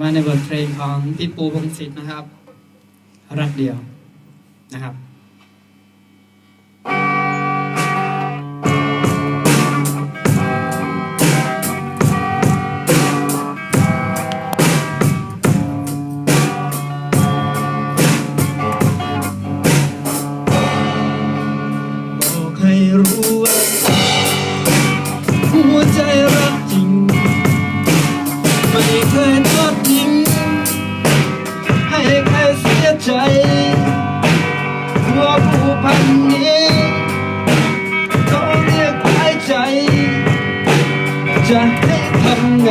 มาในบทเพลงของพี่ปูพงศิษย์นะครับ รักเดียวนะครับให้รู้ว่าหัวใจ พันนี้ต้อเรียกหายใจ จะให้ทำไง